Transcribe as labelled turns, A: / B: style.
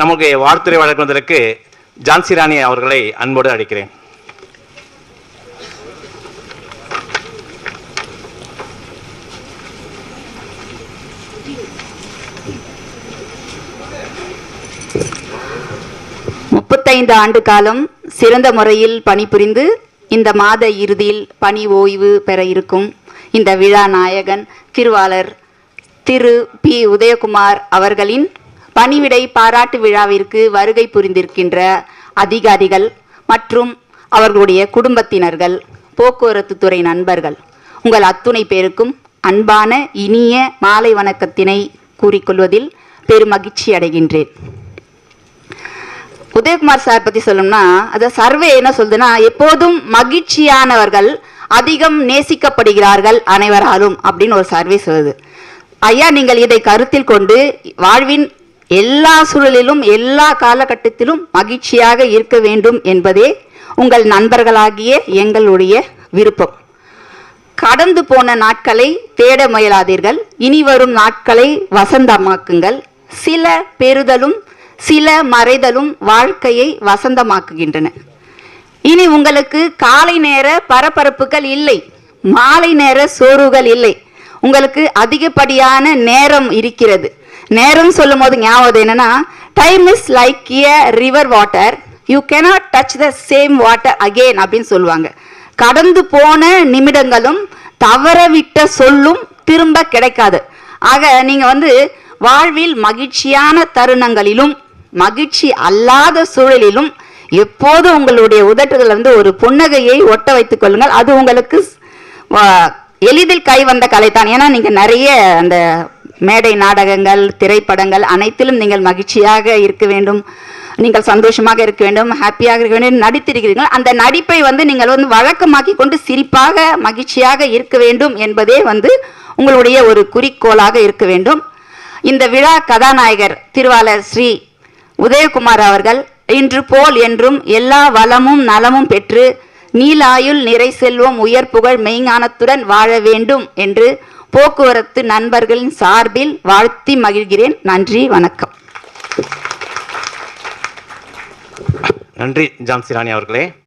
A: நமக்கு வாழ்த்துறை வழங்குவதற்கு ஜான்சி ராணி அவர்களை அன்போடு அழைக்கிறேன்.
B: முப்பத்தைந்து ஆண்டு காலம் சிறந்த முறையில் பணிபுரிந்து இந்த மாத இறுதியில் பணி ஓய்வு பெற இருக்கும் இந்த விழா நாயகன் திருவாளர் திரு பி. உதயகுமார் அவர்களின் பணிவிடை பாராட்டு விழாவிற்கு வருகை புரிந்திருக்கின்ற அதிகாரிகள் மற்றும் அவர்களுடைய குடும்பத்தினர்கள் போக்குவரத்து துறை நண்பர்கள் உங்கள் அத்துணை பேருக்கும் அன்பான இனிய மாலை வணக்கத்தினை கூறிக்கொள்வதில் பெருமகிழ்ச்சி அடைகின்றேன். உதயகுமார் சார் பற்றி சொல்லணும்னா அது சர்வே என்ன சொல்லுதுன்னா எப்போதும் மகிழ்ச்சியானவர்கள் அதிகம் நேசிக்கப்படுகிறார்கள் அனைவராலும் அப்படின்னு ஒரு சர்வே சொல்லுது. ஐயா நீங்கள் இதை கருத்தில் கொண்டு வாழ்வின் எல்லா சூழலிலும் எல்லா காலகட்டத்திலும் மகிழ்ச்சியாக இருக்க வேண்டும் என்பதே உங்கள் நண்பர்களாகிய எங்களுடைய விருப்பம். கடந்து போன நாட்களை தேட முயலாதீர்கள். இனி வரும் நாட்களை வசந்தமாக்குங்கள். சில பெறுதலும் சில மறைதலும் வாழ்க்கையை வசந்தமாக்குகின்றன. இனி உங்களுக்கு காலை நேர பரபரப்புகள் இல்லை. மாலை நேர சோர்வுகள் இல்லை. உங்களுக்கு அதிகப்படியான நேரம் இருக்கிறது. நேரம் சொல்லும் போது ஞாபகம் என்னன்னா time is like a river water you cannot touch the same water again அப்படின்னு சொல்லுவாங்க. கடந்து போன நிமிடங்களும் தவறவிட்ட சொல்லும் திரும்ப கிடைக்காது. ஆக நீங்க வந்து வாழ்வில் மகிழ்ச்சியான தருணங்களிலும் மகிழ்ச்சி அல்லாத சூழலிலும் எப்போது உங்களுடைய உதட்டுகள் வந்து ஒரு புன்னகையை ஒட்ட வைத்துக் கொள்ளுங்கள். அது உங்களுக்கு எளிதில் கை வந்த கலை தான் ஏன்னா நீங்க நிறைய அந்த மேடை நாடகங்கள் திரைப்படங்கள் அனைத்திலும் நீங்கள் மகிழ்ச்சியாக இருக்க வேண்டும். நீங்கள் சந்தோஷமாக இருக்க வேண்டும் ஹாப்பியாக இருக்க வேண்டும் நடித்திருக்கிறீர்கள். அந்த நடிப்பை வந்து நீங்கள் வந்து வழக்கமாக்கி கொண்டு சிரிப்பாக மகிழ்ச்சியாக இருக்க வேண்டும் என்பதே வந்து உங்களுடைய ஒரு குறிக்கோளாக இருக்க வேண்டும். இந்த விழா கதாநாயகர் திருவாளர் ஸ்ரீ உதயகுமார் அவர்கள் இன்று போல் என்றும் எல்லா வளமும் நலமும் பெற்று நீலாயுள் நிறை செல்வம் உயர் புகழ் மெய்ஞானத்துடன் வாழ வேண்டும் என்று போக்குவரத்து நண்பர்களின் சார்பில் வாழ்த்தி மகிழ்கிறேன். நன்றி வணக்கம்.
A: நன்றி ஜான்சி ராணி அவர்களே.